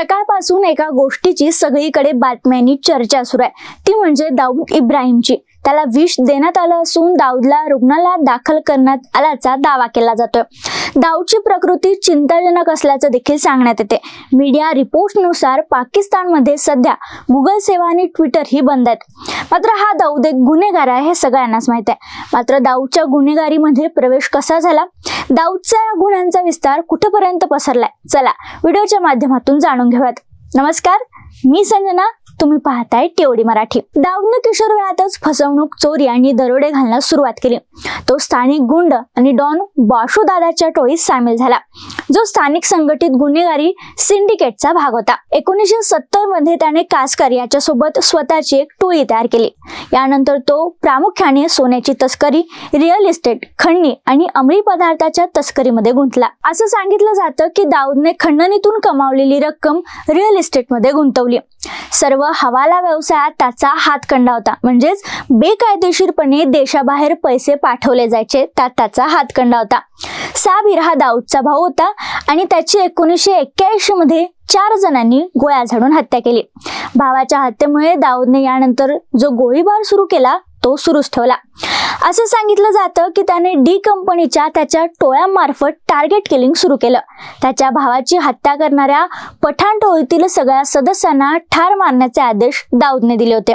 सकाळपासून एका गोष्टीची सगळीकडे बातम्यांनी चर्चा सुरू आहे. ती म्हणजे दाऊद इब्राहिमची. त्याला विष देण्यात आलं असून दाऊदला रुग्णालयात दाखल करण्यात आल्याचा दावा केला जातोय. दाऊदची प्रकृती चिंताजनक असल्याचं देखील सांगण्यात येते. मीडिया रिपोर्टनुसार पाकिस्तानमध्ये सध्या गुगल सेवा आणि ट्विटर ही बंद आहेत. मात्र हा दाऊद एक गुन्हेगार आहे हे सगळ्यांनाच माहीत आहे. मात्र दाऊदच्या गुन्हेगारीमध्ये प्रवेश कसा झाला? दाऊदच्या या गुन्ह्यांचा विस्तार कुठेपर्यंत पसरलाय? चला व्हिडिओच्या माध्यमातून जाणून घेऊयात. नमस्कार मी संजना तुम्ही पाहताय टेवडी मराठी. दाऊदनं किशोर वेळातच फसवणूक चोरी आणि दरोडे घालण्यास सुरुवात केली. तो स्थानिक गुंड आणि डॉन बाशू दादाच्या टोळीत सामील झाला. जो स्थानिक संघटित गुन्हेगारी सिंडिकेटचा भाग होता. एकोणीसशे सत्तरमध्ये त्याने कासकर याच्यासोबत स्वतःची एक टोळी तयार केली. यानंतर तो प्रामुख्याने सोन्याची तस्करी रिअल इस्टेट खंडणी आणि अंमली पदार्थाच्या तस्करीमध्ये गुंतला. असं सांगितलं जातं की दाऊदने खंडणीतून कमावलेली रक्कम रिअल इस्टेटमध्ये गुंतवली. सर्व हवाला व्यवसायात त्याचा हातखंडा होता. म्हणजेच बेकायदेशीरपणे देशाबाहेर पैसे पाठवले जायचे त्यात त्याचा हातखंडा होता. साबिर हा दाऊदचा भाऊ होता आणि त्याची एकोणीसशे एक्क्याऐंशी मध्ये चार जणांनी गोळ्या झाडून हत्या केली. भावाच्या हत्येमुळे दाऊदने यानंतर जो गोळीबार सुरू केला तो सुरूच ठेवला. असं सांगितलं जातं की त्याने डी कंपनीच्या त्याच्या टोळ्यांमार्फत टार्गेट किलिंग सुरू केलं. त्याच्या भावाची हत्या करणाऱ्या पठाण टोळीतील सगळ्या सदस्यांना ठार मारण्याचे आदेश दाऊदने दिले होते.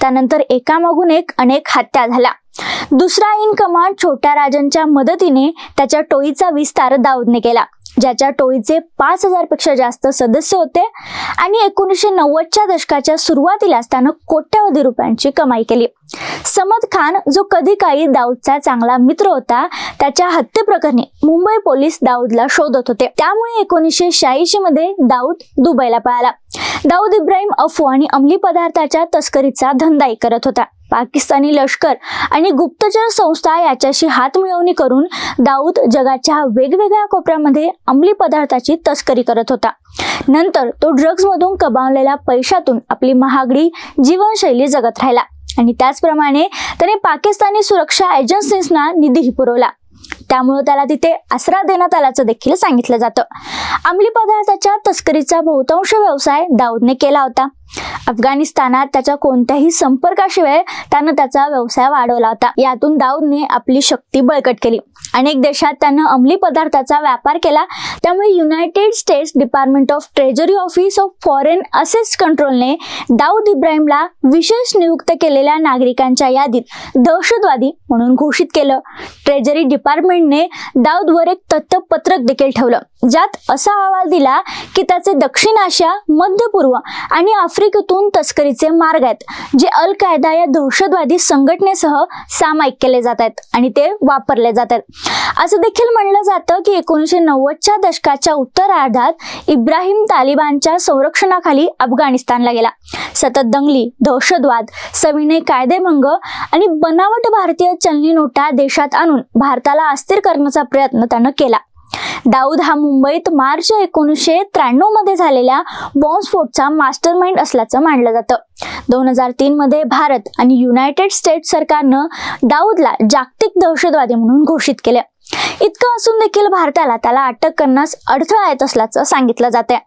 त्यानंतर एकामागून एक अनेक हत्या झाल्या. दुसरा इन कमांड छोट्या राजांच्या मदतीने त्याच्या टोळीचा विस्तार दाऊदने केला. ज्याच्या टोळीचे पाच हजारपेक्षा जास्त सदस्य होते आणि एकोणीसशे नव्वदच्या दशकाच्या सुरुवातीलाच त्यानं कोट्यावधी रुपयांची कमाई केली. समद खान जो कधी काही दाऊदचा चांगला मित्र होता त्याच्या हत्येप्रकरणी मुंबई पोलीस दाऊदला शोधत होते. त्यामुळे एकोणीसशे शहाऐंशी मध्ये दाऊद दुबईला पळाला. दाऊद इब्राहिम अफू आणि अंमली पदार्थाच्या तस्करीचा धंदाही करत होता. पाकिस्तानी लष्कर आणि गुप्तचर संस्था याच्याशी हात मिळवणी करून दाऊद जगाच्या वेगवेगळ्या कोपऱ्यामध्ये अंमली पदार्थाची तस्करी करत होता. नंतर तो ड्रग्जमधून कमावलेल्या पैशातून आपली महागडी जीवनशैली जगत राहिला आणि त्याचप्रमाणे त्याने पाकिस्तानी सुरक्षा एजन्सीजना निधीही पुरवला. त्यामुळे त्याला तिथे आसरा देण्यात आल्याचं देखील सांगितलं जातं. अंमली पदार्थाच्या तस्करीचा बहुतांश व्यवसाय दाऊदने केला होता. अफगाणिस्तानात त्याच्या कोणत्याही संपर्काशिवाय त्यानं त्याचा व्यवसाय वाढवला होता. यातून दाऊदने आपली शक्ती बळकट केली. अनेक देशात त्यानं अंमली पदार्थाचा व्यापार केला. त्यामुळे United States department of treasury office of foreign assess कंट्रोलने दाऊद इब्राहिमला विशेष नियुक्त केलेल्या नागरिकांच्या यादीत दहशतवादी म्हणून घोषित केलं. ट्रेजरी डिपार्टमेंट गव्हर्नमेंटने दाऊदवर एक तथ्यपत्रक देखील ठेवलं. ज्यात असा अहवाल दिला की त्याचे दक्षिण आशिया मध्य पूर्व आणि आफ्रिकेतून तस्करीचे मार्ग आहेत जे अल कायदा या दहशतवादी संघटनेसह सामायिक केले जात आहेत आणि ते वापरले जात आहेत. असं देखील म्हणलं जातं की एकोणीसशे नव्वदच्या दशकाच्या उत्तरार्धात इब्राहिम तालिबानच्या संरक्षणाखाली अफगाणिस्तानला गेला. सतत दंगली दहशतवाद सविनय कायदेभंग आणि बनावट भारतीय चलनी नोटा देशात आणून भारताला अस्थिर करण्याचा प्रयत्न त्यानं केला. दाऊद हा मुंबईत मार्च एकोणीसशे त्र्याण्णवमध्ये झालेल्या बॉम्बस्फोटचा मास्टर माइंड असल्याचं मानलं जातं. दोन हजार तीन मध्ये भारत आणि युनायटेड स्टेट्स सरकारनं दाऊदला जागतिक दहशतवादी म्हणून घोषित केले. इतकं असून देखील भारताला त्याला अटक करण्यास अडथळा येत असल्याचं सांगितलं जाते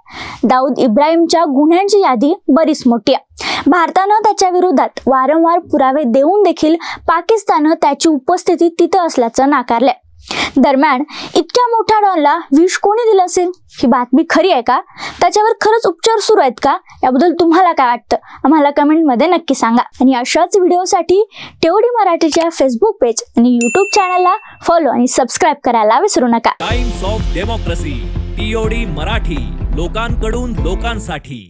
दाऊद इब्राहिमच्या गुन्ह्यांची यादी बरीच मोठी आहे. भारतानं त्याच्या विरोधात वारंवार पुरावे देऊन देखील पाकिस्ताननं त्याची उपस्थिती तिथं असल्याचं नाकारलंय. दरम्यान इतक्या मोठ्या डॉनला विष कोणी दिलं असेल? ही बातमी खरी आहे का? त्याच्यावर खरंच उपचार सुरू आहेत का? याबद्दल तुम्हाला काय वाटतं? आम्हाला कमेंटमध्ये नक्की सांगा. आणि अशाच व्हिडिओसाठी टेवडी मराठीच्या फेसबुक पेज आणि यूट्यूब चॅनलला फॉलो आणि सबस्क्राईब करायला विसरू नका. Times of Democracy TOD Marathi लोकांकडून लोकांसाठी.